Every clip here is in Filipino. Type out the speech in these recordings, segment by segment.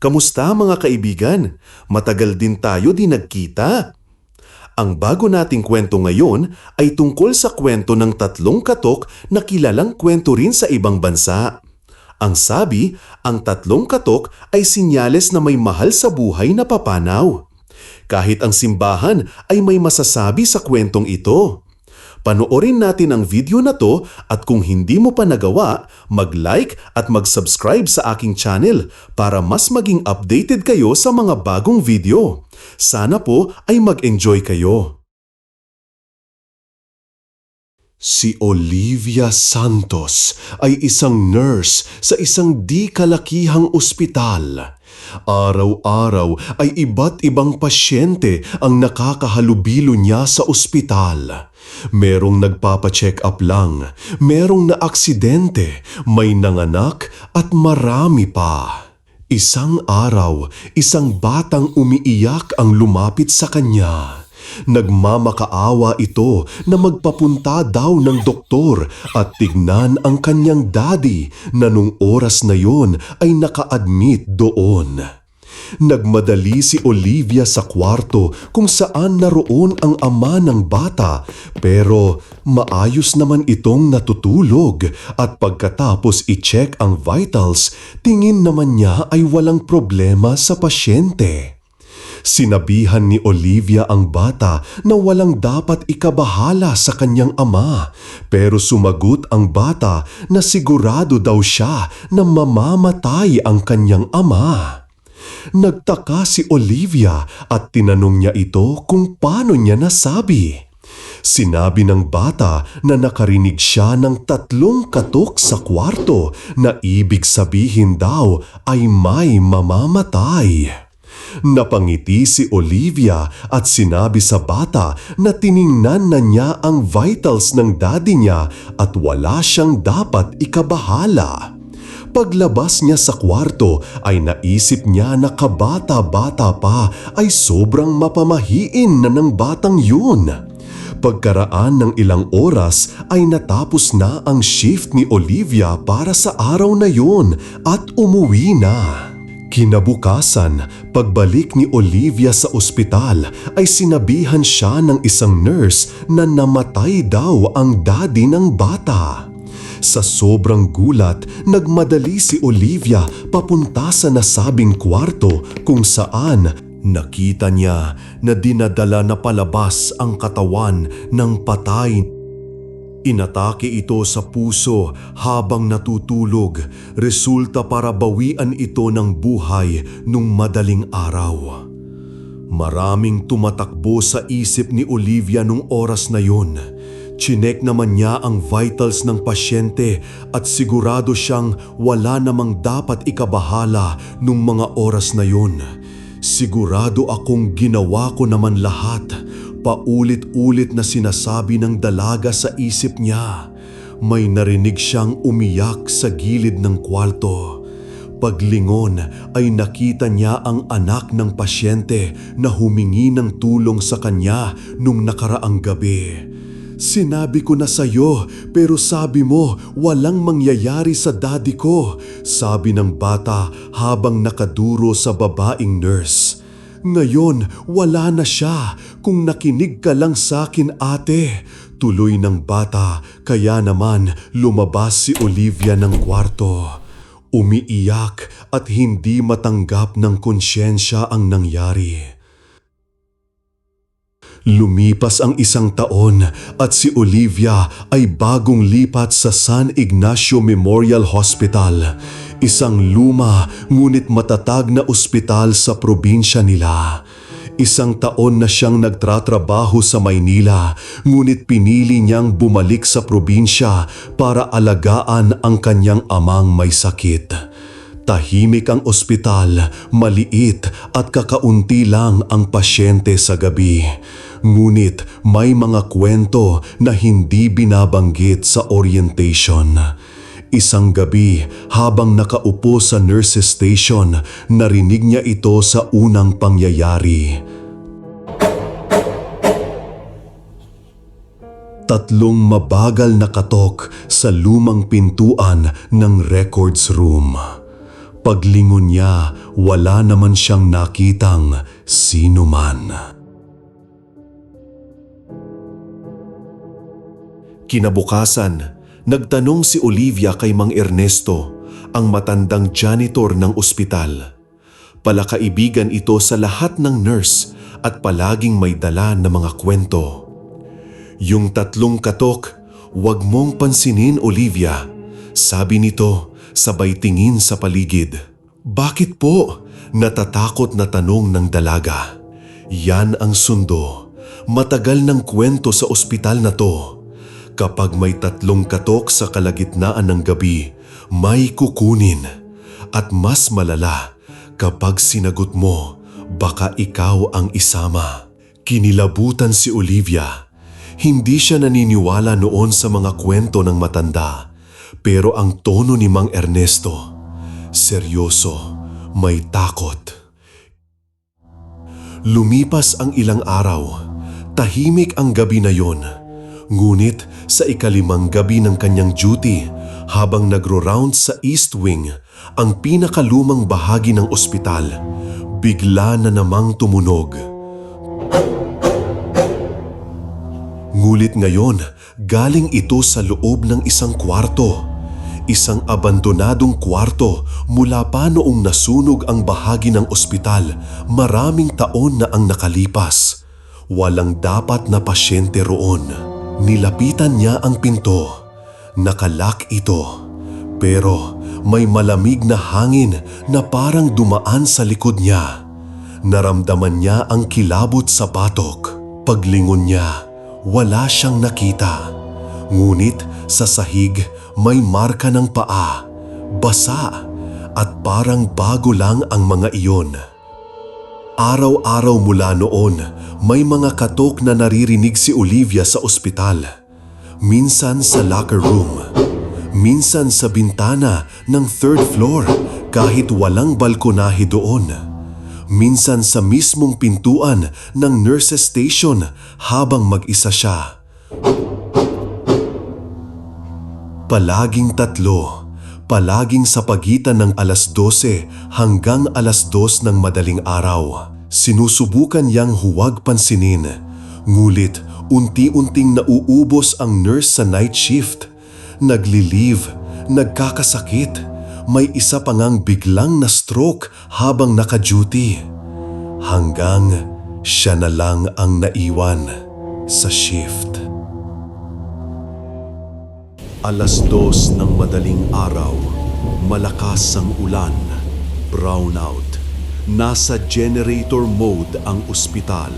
Kamusta mga kaibigan? Matagal din tayo di nagkita. Ang bago nating kwento ngayon ay tungkol sa kwento ng tatlong katok na kilalang kwento rin sa ibang bansa. Ang sabi, ang tatlong katok ay sinyales na may mahal sa buhay na papanaw. Kahit ang simbahan ay may masasabi sa kwentong ito. Panoorin natin ang video na to at kung hindi mo pa nagawa, mag-like at mag-subscribe sa aking channel para mas maging updated kayo sa mga bagong video. Sana po ay mag-enjoy kayo. Si Olivia Santos ay isang nurse sa isang di kalakihang ospital. Araw-araw ay iba't ibang pasyente ang nakakahalubilo niya sa ospital. Merong nagpapacheck up lang, merong naaksidente, may nanganak at marami pa. Isang araw, isang batang umiiyak ang lumapit sa kanya. Nagmamakaawa ito na magpapunta daw ng doktor at tignan ang kanyang daddy na nung oras na yon ay naka-admit doon. Nagmadali si Olivia sa kwarto kung saan naroon ang ama ng bata pero maayos naman itong natutulog at pagkatapos i-check ang vitals, tingin naman niya ay walang problema sa pasyente. Sinabihan ni Olivia ang bata na walang dapat ikabahala sa kanyang ama pero sumagot ang bata na sigurado daw siya na mamamatay ang kanyang ama. Nagtaka si Olivia at tinanong niya ito kung paano niya nasabi. Sinabi ng bata na nakarinig siya ng tatlong katok sa kwarto na ibig sabihin daw ay may mamamatay. Napangiti si Olivia at sinabi sa bata na tiningnan na niya ang vitals ng daddy niya at wala siyang dapat ikabahala. Paglabas niya sa kwarto ay naisip niya na kabata-bata pa ay sobrang mapamahiin na ng batang yun. Pagkaraan ng ilang oras ay natapos na ang shift ni Olivia para sa araw na yun at umuwi na. Kinabukasan, pagbalik ni Olivia sa ospital ay sinabihan siya ng isang nurse na namatay daw ang daddy ng bata. Sa sobrang gulat, nagmadali si Olivia papunta sa nasabing kwarto kung saan nakita niya na dinadala na palabas ang katawan ng patay Inatake ito sa puso habang natutulog, resulta para bawian ito ng buhay nung madaling araw. Maraming tumatakbo sa isip ni Olivia nung oras na yun. Chinek naman niya ang vitals ng pasyente at sigurado siyang wala namang dapat ikabahala nung mga oras na yun. Sigurado akong ginawa ko naman lahat Paulit-ulit na sinasabi ng dalaga sa isip niya. May narinig siyang umiyak sa gilid ng kwarto. Paglingon ay nakita niya ang anak ng pasyente na humingi ng tulong sa kanya nung nakaraang gabi. Sinabi ko na sa'yo pero sabi mo walang mangyayari sa daddy ko, sabi ng bata habang nakaduro sa babaing nurse. Ngayon, wala na siya. Kung nakinig ka lang sa akin ate. Tuloy ng bata, kaya naman lumabas si Olivia ng kwarto. Umiiyak at hindi matanggap ng konsyensya ang nangyari. Lumipas ang isang taon at si Olivia ay bagong lipat sa San Ignacio Memorial Hospital, isang luma ngunit matatag na ospital sa probinsya nila. Isang taon na siyang nagtratrabaho sa Maynila ngunit pinili niyang bumalik sa probinsya para alagaan ang kanyang amang may sakit. Tahimik ang ospital, maliit at kakaunti lang ang pasyente sa gabi. Ngunit may mga kwento na hindi binabanggit sa orientation. Isang gabi, habang nakaupo sa nurses station, narinig niya ito sa unang pangyayari. Tatlong mabagal na katok sa lumang pintuan ng records room. Paglingon niya, wala naman siyang nakitang sino man. Kinabukasan, nagtanong si Olivia kay Mang Ernesto, ang matandang janitor ng ospital. Palakaibigan ito sa lahat ng nurse at palaging may dala na mga kwento. Yung tatlong katok, wag mong pansinin Olivia, sabi nito sabay tingin sa paligid. Bakit po? Natatakot na tanong ng dalaga. Yan ang sundo. Matagal ng kwento sa ospital na to. Kapag may tatlong katok sa kalagitnaan ng gabi, may kukunin. At mas malala, kapag sinagot mo, baka ikaw ang isama. Kinilabutan si Olivia. Hindi siya naniniwala noon sa mga kwento ng matanda. Pero ang tono ni Mang Ernesto, seryoso, may takot. Lumipas ang ilang araw. Tahimik ang gabi na yon. Ngunit sa ikalimang gabi ng kanyang duty, habang nagro-round sa East Wing, ang pinakalumang bahagi ng ospital, bigla na namang tumunog. Ngulit ngayon, galing ito sa loob ng isang kwarto. Isang abandonadong kwarto mula pa noong nasunog ang bahagi ng ospital maraming taon na ang nakalipas. Walang dapat na pasyente roon. Nilapitan niya ang pinto. Nakalak ito. Pero may malamig na hangin na parang dumaan sa likod niya. Naramdaman niya ang kilabot sa patok. Paglingon niya, wala siyang nakita. Ngunit sa sahig may marka ng paa, basa at parang bago lang ang mga iyon. Araw-araw mula noon, may mga katok na naririnig si Olivia sa ospital. Minsan sa locker room, minsan sa bintana ng third floor kahit walang balkonahe doon. Minsan sa mismong pintuan ng nurses station habang mag-isa siya. Palaging tatlo, palaging sa pagitan ng alas 12 hanggang alas 2 ng madaling araw. Sinusubukan niyang huwag pansinin, ngulit unti-unting nauubos ang nurse sa night shift. Nagli-leave, nagkakasakit, may isa pa ngang biglang na stroke habang naka-duty. Hanggang siya na lang ang naiwan sa shift. Alas dos ng madaling araw, malakas ang ulan, brownout. Nasa generator mode ang ospital.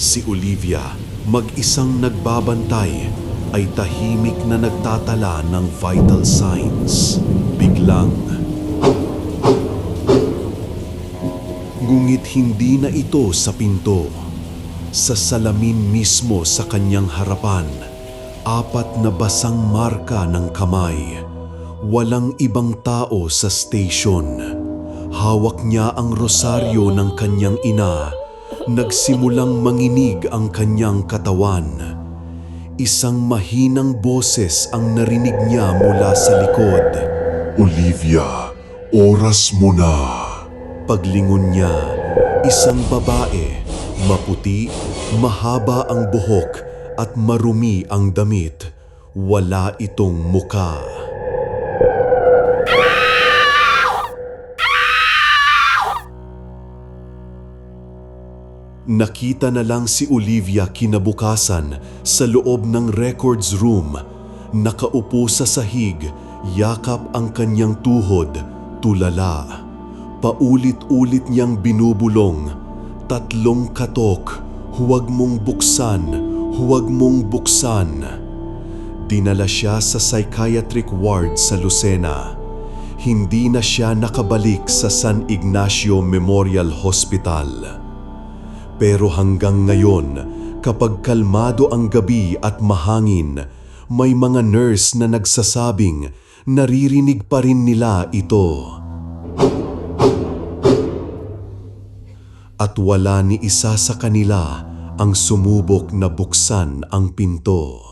Si Olivia, mag-isang nagbabantay, ay tahimik na nagtatala ng vital signs. Biglang, ngunit hindi na ito sa pinto. Sa salamin mismo sa kanyang harapan, apat na basang marka ng kamay. Walang ibang tao sa station. Hawak niya ang rosaryo ng kanyang ina. Nagsimulang manginig ang kanyang katawan. Isang mahinang boses ang narinig niya mula sa likod. Olivia, oras mo na. Paglingon niya, isang babae, maputi, mahaba ang buhok at marumi ang damit. Wala itong muka. Nakita na lang si Olivia kinabukasan sa loob ng records room. Nakaupo sa sahig, yakap ang kanyang tuhod, tulala. Paulit-ulit niyang binubulong, tatlong katok, huwag mong buksan, huwag mong buksan. Dinala siya sa psychiatric ward sa Lucena. Hindi na siya nakabalik sa San Ignacio Memorial Hospital. Pero hanggang ngayon, kapag kalmado ang gabi at mahangin, may mga nurse na nagsasabing naririnig pa rin nila ito. At wala ni isa sa kanila ang sumubok na buksan ang pinto.